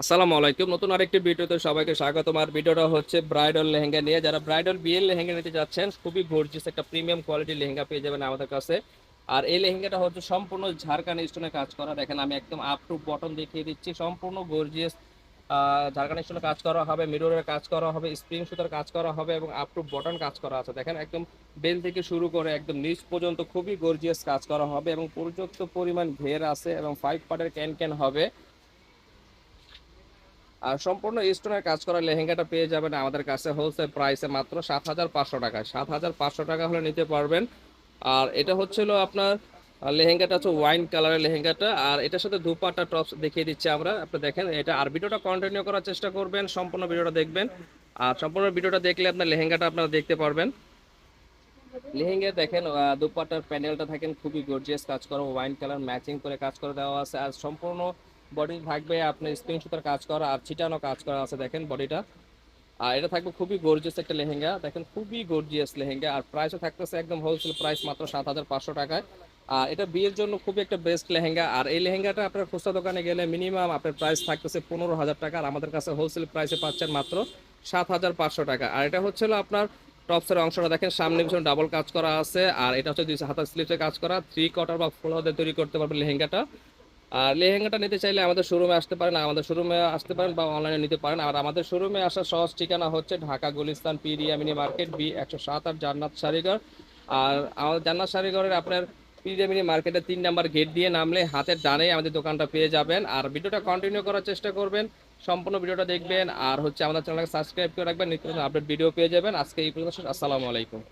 আসসালামু আলাইকুম। নতুন আরেকটি ভিডিওতে সবাইকে স্বাগত আর ভিডিওটা হচ্ছে ব্রাইডাল লেহেঙ্গা নিয়ে। যারা ব্রাইডাল বিয়ের লেহেঙ্গা নিতে যাচ্ছেন, খুবই গর্জিয়াস একটা প্রিমিয়াম কোয়ালিটির লেহেঙ্গা পেয়ে যাবেন আমাদের কাছে। আর এই লেহেঙ্গাটা হচ্ছে সম্পূর্ণ ঝাড়খান স্টোনে কাজ করা। দেখেন, আমি একদম আপ টু বটন দেখিয়ে দিচ্ছি। সম্পূর্ণ গর্জিয়াস ঝাড়খান স্টোনে কাজ করা হবে মিররের কাজ করা হবে স্প্রিং সুতার কাজ করা হবে এবং আপ টু বটন কাজ করা আছে। দেখেন, একদম বেল থেকে শুরু করে একদম নিচ পর্যন্ত খুবই গর্জিয়াস কাজ করা হবে এবং পর্যাপ্ত পরিমাণ ঘের আছে এবং ফাইভ পার্টের ক্যান ক্যান হবে। আর সম্পূর্ণ স্টোনের কাজ করা লেহেঙ্গাটা পেয়ে যাবেন আমাদের কাছে হোলসেল প্রাইসে মাত্র সাত হাজার পাঁচশো টাকায়। সাত হাজার পাঁচশো টাকা হলে নিতে পারবেন। আর এটা হচ্ছিল আপনার লেহেঙ্গাটা হচ্ছে ওয়াইন কালারের লেহেঙ্গাটা। আর এটার সাথে দুপাটা টপস দেখিয়ে দিচ্ছি আমরা। আপনি দেখেন এটা আর ভিডিওটা কন্টিনিউ করার চেষ্টা করবেন সম্পূর্ণ ভিডিওটা দেখবেন। আর সম্পূর্ণ ভিডিওটা দেখলে আপনার লেহেঙ্গাটা আপনারা দেখতে পারবেন। লেহেঙ্গা দেখেন আহ, দুপাট্টার প্যানেলটা থাকেন খুবই গর্জিয়াস কাজ করা ওয়াইন কালার ম্যাচিং করে কাজ করে দেওয়া আছে। আর সম্পূর্ণ বডি থাকবে আপনার স্প্রিং সুতার কাজ করা আর ছিটানো কাজ করা আছে দেখেন বডিটা আর এটা থাকবে খুবই গর্জিয়াস একটা লেহেঙ্গা। দেখেন খুবই গর্জিয়াস লেহেঙ্গা আর প্রাইসও থাকতেছে একদম হোলসেল প্রাইস মাত্র সাত হাজার পাঁচশো টাকায়। আর এটা বিয়ের জন্য খুবই একটা বেস্ট লেহেঙ্গা। আর এই লেহেঙ্গাটা আপনার খুচরা দোকানে গেলে মিনিমাম আপনার প্রাইস থাকতেছে পনেরো হাজার টাকা আর আমাদের কাছে হোলসেল প্রাইসে পাচ্ছেন মাত্র সাত হাজার পাঁচশো টাকা। আর এটা হচ্ছিল আপনার টপসের অংশটা। দেখেন সামনে পিছনে ডাবল কাজ করা আছে। আর এটা হচ্ছে দুই হাতার স্লিপসে কাজ করা। থ্রি কোয়ার্টার বা ফুল হাতে তৈরি করতে পারবেন লেহেঙ্গাটা। আর লেহেঙ্গাটা নিতে চাইলে আমাদের শোরুমে আসতে পারেন, আমাদের শোরুমে আসতে পারেন বা অনলাইনে নিতে পারেন। আর আমাদের শোরুমে আসার সহজ ঠিকানা হচ্ছে ঢাকা, গুলিস্তান, পিরিয়া, মিনি মার্কেট, বি একশো সাত আর জান্নাত সারিগর আর আমাদের জান্নাত সারিগরের আপনার পিরিয়া, মিনি মার্কেটের তিন নাম্বার গেট দিয়ে নামলে হাতের ডানে আমাদের দোকানটা পেয়ে যাবেন। আর ভিডিওটা কন্টিনিউ করার চেষ্টা করবেন, সম্পূর্ণ ভিডিওটা দেখবেন। আর হচ্ছে আমাদের চ্যানেলকে সাবস্ক্রাইব করে রাখবেন, নিত্য আপডেট ভিডিও পেয়ে যাবেন। আজকে এই পর্যন্ত, আসসালামু আলাইকুম।